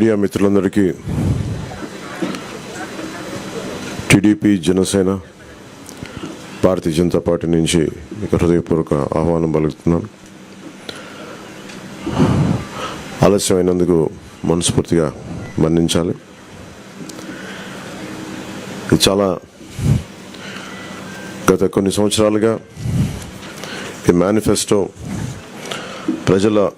Media మిత్రులందరికీ TDP Janasena Bharatiya Janata party నుంచి మీకు హృదయపూర్వక ఆహ్వానం పలుకుతున్నాను. ఆలస్యమైనందుకు మనస్ఫూర్తిగా మన్నించాలి. ఇది చాలా గత కొన్ని సంవత్సరాలుగా ఈ మేనిఫెస్టో ప్రజల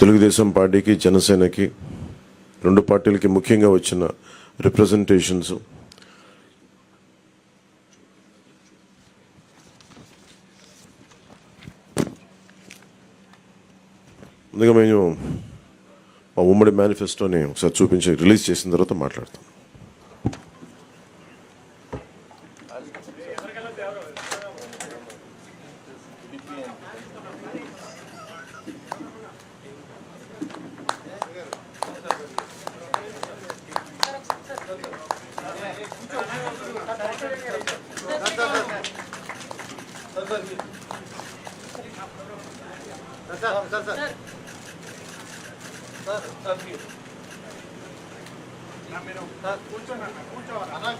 తెలుగుదేశం పార్టీకి జనసేనకి రెండు పార్టీలకి ముఖ్యంగా వచ్చిన రిప్రజెంటేషన్స్ ముందుగా మేము మా ఉమ్మడి మేనిఫెస్టోని ఒకసారి చూపించి రిలీజ్ చేసిన తర్వాత మాట్లాడతాం.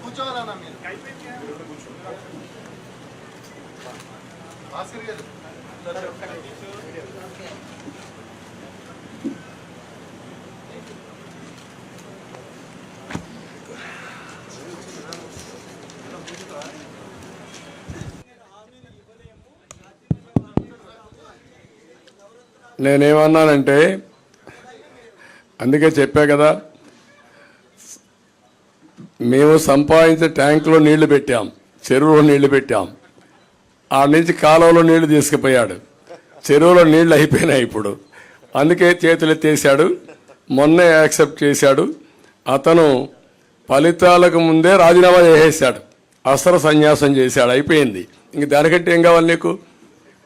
కూర్చోవాలన్నా మీరు భాస్కర్ గారు నేనేమన్నానంటే అందుకే చెప్పా కదా మేము సంపాదించే ట్యాంకులో నీళ్ళు పెట్టాం చెరువులో నీళ్ళు పెట్టాం. ఆ నుంచి కాలువలో నీళ్ళు తీసుకుపోయాడు. చెరువులో నీళ్ళు అయిపోయినాయి ఇప్పుడు. అందుకే చేతులు ఎత్తేసాడు మొన్నే యాక్సెప్ట్ చేశాడు. అతను ఫలితాలకు ముందే రాజీనామా చేసేసాడు అస్త్ర సన్యాసం చేశాడు. అయిపోయింది. ఇంక దానికంటే ఏం కావాలి నీకు?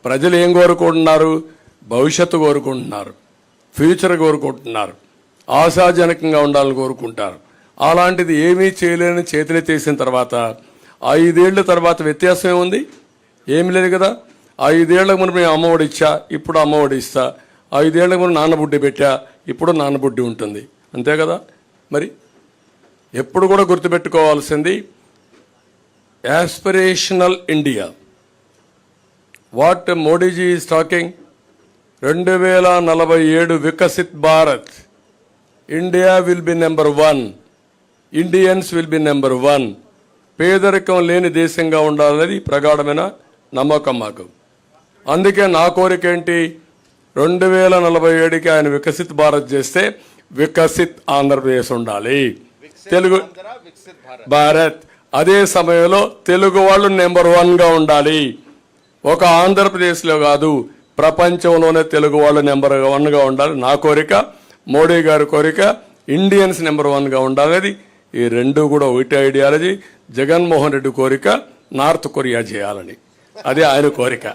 ప్రజలు ఏం కోరుకుంటున్నారు? భవిష్యత్తు కోరుకుంటున్నారు ఫ్యూచర్ కోరుకుంటున్నారు ఆశాజనకంగా ఉండాలని కోరుకుంటారు. అలాంటిది ఏమీ చేయలేని చేతులెత్తేసిన తర్వాత ఐదేళ్ళ తర్వాత వ్యత్యాసం ఏముంది? ఏమి లేదు కదా. ఐదేళ్ళకు ముందు మేము అమ్మఒడి ఇచ్చా ఇప్పుడు అమ్మఒడి ఇస్తా. ఐదేళ్ళకు ముందు నాన్నబుడ్డి పెట్టా ఇప్పుడు నాన్నబుడ్డి ఉంటుంది. అంతే కదా. మరి ఎప్పుడు కూడా గుర్తుపెట్టుకోవాల్సింది aspirational India. What Modiji is talking? రెండు వేల నలభై ఏడు Viksit Bharat. India will be number one. Indians will be number one. పేదరికం లేని దేశంగా ఉండాలని ప్రగాఢమైన నమ్మకం మాకు. అందుకే నా కోరిక ఏంటి? రెండు వేల నలభై ఏడుకి ఆయన వికసిత్ భారత్ చేస్తే వికసిత్ ఆంధ్రప్రదేశ్ ఉండాలి. తెలుగు భారత్. భారత్. అదే సమయంలో తెలుగు వాళ్ళు నెంబర్ వన్గా ఉండాలి. ఒక ఆంధ్రప్రదేశ్లో కాదు ప్రపంచంలోనే తెలుగు వాళ్ళు నెంబర్ వన్గా ఉండాలి. నా కోరిక మోడీ గారి కోరిక ఇండియన్స్ నెంబర్ వన్గా ఉండాలి ఈ రెండు కూడా ఒకటి ఐడియాలజీ. జగన్మోహన్ రెడ్డి కోరిక నార్త్ కొరియా చేయాలని. అదే ఆయన కోరిక.